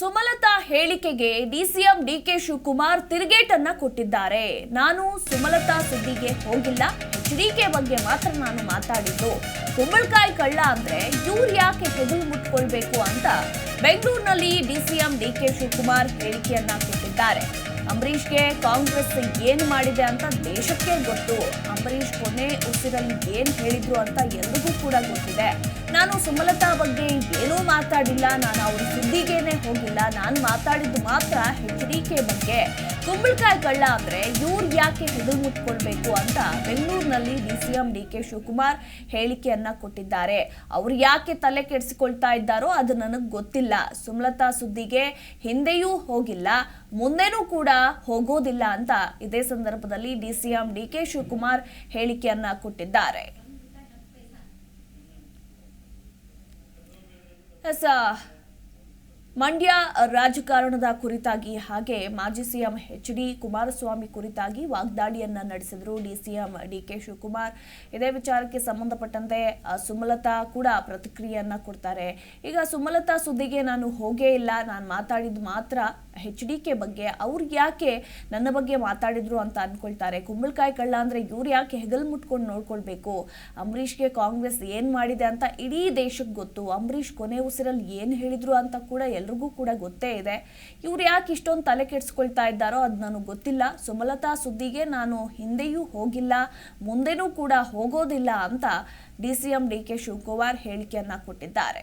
ಸುಮಲತಾ ಹೇಳಿಕೆಗೆ DCM DK Shivakumar ತಿರುಗೇಟನ್ನ ಕೊಟ್ಟಿದ್ದಾರೆ. ನಾನು ಸುಮಲತಾ ಸುದ್ದಿಗೆ ಹೋಗಿಲ್ಲ. ಎಚ್ಡಿಕೆ ಬಗ್ಗೆ ಮಾತ್ರ ನಾನು ಮಾತಾಡಿದ್ದು. ಕುಂಬಳಕಾಯಿ ಕಳ್ಳ ಅಂದ್ರೆ ಇವ್ರು ಯಾಕೆ ಹೆಗಲು ಮುಟ್ಕೊಳ್ಬೇಕು ಅಂತ ಬೆಂಗಳೂರಿನಲ್ಲಿ ಡಿಸಿಎಂ ಡಿಕೆ ಶಿವಕುಮಾರ್ ಹೇಳಿಕೆಯನ್ನ ಕೊಟ್ಟಿದ್ದಾರೆ. ಅಂಬರೀಷ್ಗೆ ಕಾಂಗ್ರೆಸ್ ಏನು ಮಾಡಿದೆ ಅಂತ ದೇಶಕ್ಕೆ ಗೊತ್ತು. ಅಂಬರೀಷ್ ಕೊನೆ ಉಸಿರಲ್ಲಿ ಏನು ಹೇಳಿದ್ರು ಅಂತ ಎಲ್ರಿಗೂ ಕೂಡ ಗೊತ್ತಿದೆ. ನಾನು ಸುಮಲತಾ ಬಗ್ಗೆ ಏನೂ ಮಾತಾಡಿಲ್ಲ. ನಾನು ಅವ್ರ ಸುದ್ದಿಗೇನೆ ಹೋಗಿಲ್ಲ. ನಾನು ಮಾತಾಡಿದ್ದು ಮಾತ್ರ ಎಚ್ ಡಿ ಕೆ ಬಗ್ಗೆ. ಕುಂಬಳಕಾಯಿ ಕಳ್ಳ ಅಂದ್ರೆ ಇವ್ರು ಯಾಕೆ ಹೆಗಲು ಮುಟ್ಕೊಳ್ಬೇಕು ಅಂತ ಬೆಂಗಳೂರಿನಲ್ಲಿ D C M D K Shivakumar ಹೇಳಿಕೆಯನ್ನ ಕೊಟ್ಟಿದ್ದಾರೆ. ಅವ್ರು ಯಾಕೆ ತಲೆ ಕೆಡಿಸಿಕೊಳ್ತಾ ಇದ್ದಾರೋ ಅದು ನನಗೆ ಗೊತ್ತಿಲ್ಲ. ಸುಮಲತಾ ಸುದ್ದಿಗೆ ಹಿಂದೆಯೂ ಹೋಗಿಲ್ಲ ಮುಂದೆನೂ ಕೂಡ ಹೋಗೋದಿಲ್ಲ ಅಂತ ಇದೇ ಸಂದರ್ಭದಲ್ಲಿ D C M D K Shivakumar ಹೇಳಿಕೆಯನ್ನ ಕೊಟ್ಟಿದ್ದಾರೆ. ಮಂಡ್ಯ ರಾಜಕಾರಣದ ಕುರಿತಾಗಿ ಹಾಗೆ ಮಾಜಿ ಸಿಎಂ ಎಚ್ ಡಿ ಕುಮಾರಸ್ವಾಮಿ ಕುರಿತಾಗಿ ವಾಗ್ದಾಳಿಯನ್ನ ನಡೆಸಿದ್ರು. ಡಿ ಕೆ ಶಿವಕುಮಾರ್ ಇದೇ ವಿಚಾರಕ್ಕೆ ಸಂಬಂಧಪಟ್ಟಂತೆ ಸುಮಲತಾ ಕೂಡ ಪ್ರತಿಕ್ರಿಯೆಯನ್ನ ಕೊಡ್ತಾರೆ. ಈಗ ಸುಮಲತಾ ಸುದ್ದಿಗೆ ನಾನು ಹೋಗೇ ಇಲ್ಲ. ನಾನು ಮಾತಾಡಿದ್ದು ಮಾತ್ರ ಎಚ್ ಡಿ ಕೆ ಬಗ್ಗೆ ಅವ್ರು ಯಾಕೆ ನನ್ನ ಬಗ್ಗೆ ಮಾತಾಡಿದ್ರು ಅಂತ ಅಂದ್ಕೊಳ್ತಾರೆ ಕುಂಬಳಕಾಯಿ ಕಳ್ಳ ಅಂದರೆ ಇವ್ರು ಯಾಕೆ ಹೆಗಲ್ ಮುಟ್ಕೊಂಡು ನೋಡ್ಕೊಳ್ಬೇಕು? ಅಂಬರೀಷ್ಗೆ ಕಾಂಗ್ರೆಸ್ ಏನು ಮಾಡಿದೆ ಅಂತ ಇಡೀ ದೇಶಕ್ಕೆ ಗೊತ್ತು. ಅಂಬರೀಷ್ ಕೊನೆ ಉಸಿರಲ್ಲಿ ಏನು ಹೇಳಿದ್ರು ಅಂತ ಕೂಡ ಎಲ್ರಿಗೂ ಕೂಡ ಗೊತ್ತೇ ಇದೆ. ಇವ್ರು ಯಾಕೆ ಇಷ್ಟೊಂದು ತಲೆ ಕೆಡಿಸ್ಕೊಳ್ತಾ ಇದ್ದಾರೋ ಅದು ನನಗೆ ಗೊತ್ತಿಲ್ಲ. ಸುಮಲತಾ ಸುದ್ದಿಗೆ ನಾನು ಹಿಂದೆಯೂ ಹೋಗಿಲ್ಲ, ಮುಂದೆನೂ ಕೂಡ ಹೋಗೋದಿಲ್ಲ ಅಂತ D C M D K Shivakumar ಹೇಳಿಕೆಯನ್ನು ಕೊಟ್ಟಿದ್ದಾರೆ.